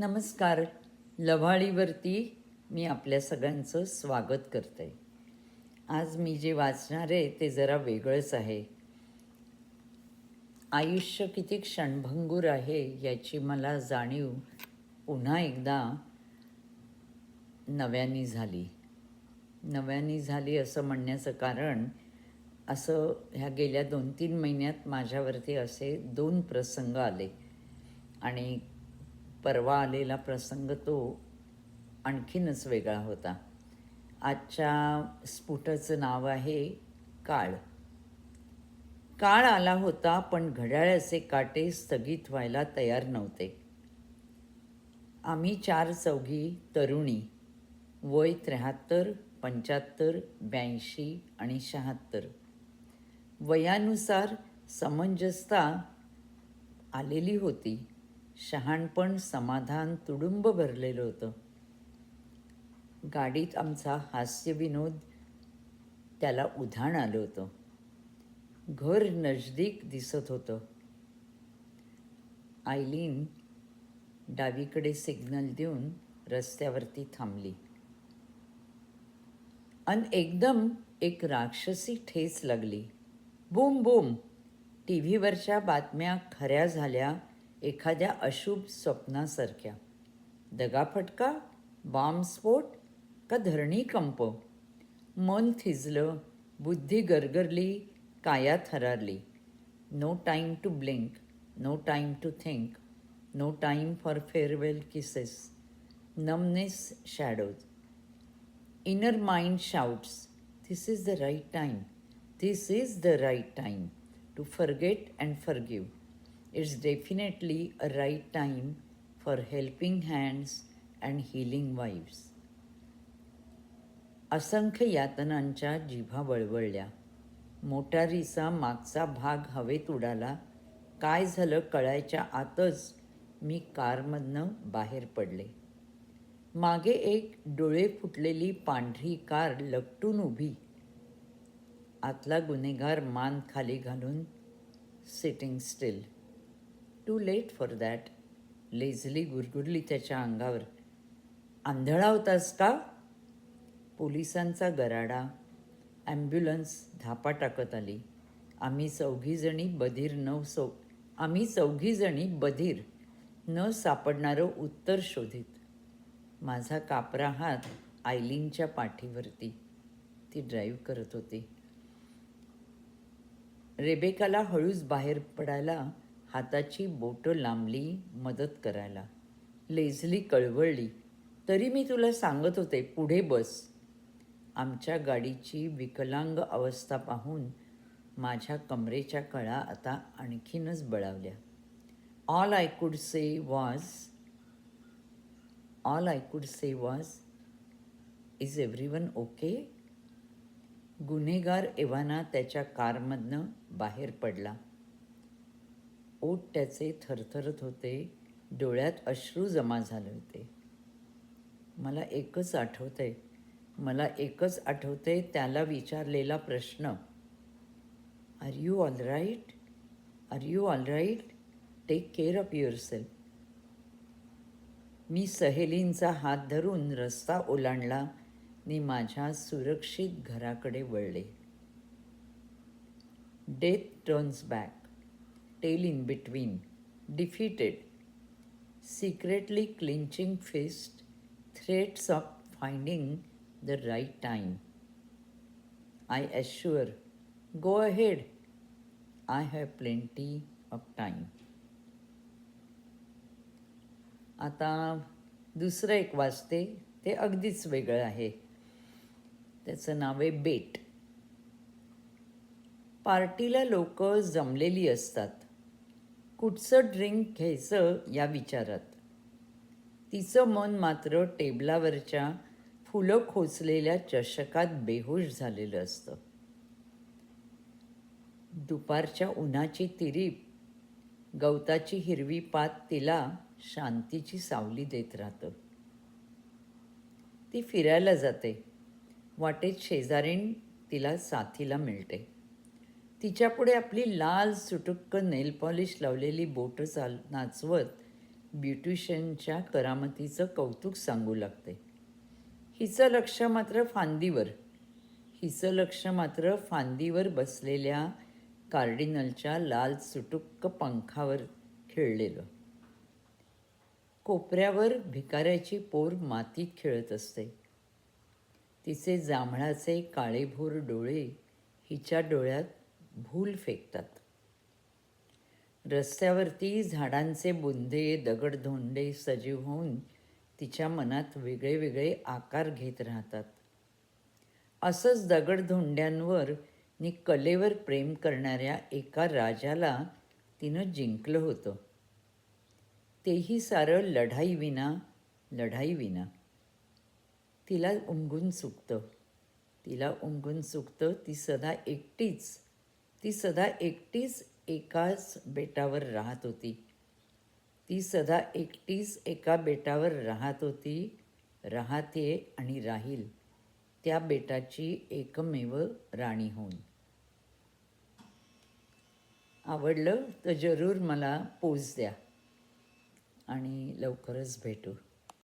नमस्कार. लव्हाळीवरती मी आपल्या सगळ्यांचं स्वागत करते. आज मी जे वाचणार आहे ते जरा वेगळंच आहे. आयुष्य किती क्षणभंगूर आहे याची मला जाणीव पुन्हा एकदा नव्याने झाली. नव्याने झाली असं म्हणण्याचं कारण असं ह्या गेल्या दोन तीन महिन्यात माझ्यावरती असे दोन प्रसंग आले. आणि परवा आलेला प्रसंग तो आणखीनच वेगळा होता. आजच्या स्फुटाचं नाव आहे काळ. काळ आला होता पण घड्याळाचे काटे स्थगित व्हायला तयार नव्हते. आम्ही चार चौघी तरुणी वय त्र्याहत्तर पंच्याहत्तर ब्याऐंशी आणि शहात्तर. वयानुसार समंजसता आलेली होती. शहाणपण समाधान तुडुंब भरलेलं होतं. गाडीत आमचा हास्यविनोद त्याला उधाण आलं होतं. घर नजदीक दिसत होतं. आयलीन डावीकडे सिग्नल देऊन रस्त्यावरती थांबली. अन एकदम एक राक्षसी ठेच लागली. बूम बूम टी व्हीवरच्या बातम्या खऱ्या झाल्या एखाद्या अशुभ स्वप्नासारख्या. दगाफटका बॉम्बस्फोट का धरणी कंप. मन थिजलं बुद्धी गरगरली काया थरारली. No time to blink no time to think no time for farewell kisses numbness shadows inner mind shouts this is the right time this is the right time to forget and forgive. It's definitely a right time for helping hands and healing wives. असंख्य यातनांच्या जिभा वळवळल्या मोटारीचा मागचा भाग हवेत उडाला. काय झालं कळायच्या आतच मी कारमधनं बाहेर पडले. मागे एक डोळे फुटलेली पांढरी कार लपटून उभी. आतला गुन्हेगार मान खाली घालून sitting still too late for that lazily गुरगुरली त्याच्या अंगावर. आंधळा होतास का? पोलिसांचा गराडा. ॲम्ब्युलन्स धापा टाकत आली. आम्ही चौघीजणी बधीर न सौ आम्ही चौघीजणी बधीर न सापडणारं उत्तर शोधित. माझा कापरा हात आयलीनच्या पाठीवरती. ती ड्राईव्ह करत होती. रेबेकाला हळूच बाहेर पडायला हाताची बोटं लांबली मदत करायला. लेझली कळवळली तरी मी तुला सांगत होते पुढे बस. आमच्या गाडीची विकलांग अवस्था पाहून माझ्या कमरेच्या कळा आता आणखीनच बळावल्या. All I could say was all I could say was is everyone okay गुन्हेगार एव्हाना त्याच्या कारमधनं बाहेर पडला. ओठ त्याचे थरथरत होते डोळ्यात अश्रू जमा झाले होते. मला एकच आठवतंय मला एकच आठवते त्याला विचारलेला प्रश्न. Are you all right are you all right take care of yourself मी सहेलींचा हात धरून रस्ता ओलांडला आणि माझ्या सुरक्षित घराकडे वळले. Death turns back tail in between defeated secretly clinching fist threats of finding the right time I assure go ahead I have plenty of time आता दुसरं एक वाचते ते अगदीच वेगळं आहे. त्याचं नाव आहे बेट. पार्टीला लोक जमलेली असतात. कुठचं ड्रिंक घ्यायचं या विचारात? तिचं मन मात्र टेबलावरच्या फुलं खोचलेल्या चषकात बेहोश झालेलं असतं. दुपारच्या उन्हाची तिरीप गवताची हिरवी पात तिला शांतीची सावली देत राहतं. ती फिरायला जाते. वाटेत शेजारीण तिला साथीला मिळते. तिच्यापुढे आपली लाल सुटुक्क नेल पॉलिश लावलेली बोटं चाल नाचवत ब्युटिशियनच्या करामतीचं कौतुक सांगू लागते. हिचं लक्ष मात्र फांदीवर. हिचं लक्ष मात्र फांदीवर बसलेल्या कार्डिनलच्या लाल सुटुक्क पंखावर खेळलेलं. कोपऱ्यावर भिकाऱ्याची पोर मातीत खेळत असते. तिचे जांभळाचे काळेभोर डोळे हिच्या डोळ्यात भूल फेकतात. रस्त्यावरती झाडांचे बुंदे दगडधोंडे सजीव होऊन तिच्या मनात वेगळे वेगळे आकार घेत राहतात. असंच दगडधोंड्यांवर नि कलेवर प्रेम करणाऱ्या एका राजाला तिनं जिंकलं होतं. तेही सारं लढाईविना लढाईविना तिला उमगून चुकतं तिला उमगून चुकतं ती सदा एकटीच. ती सदा एकटीच एकाच बेटावर राहत होती. ती सदा एकटीच एका बेटावर राहत होती राहते आणि राहील. त्या बेटाची एकमेव राणी होऊन. आवडलं तर जरूर मला पोच द्या. आणि लवकरच भेटू.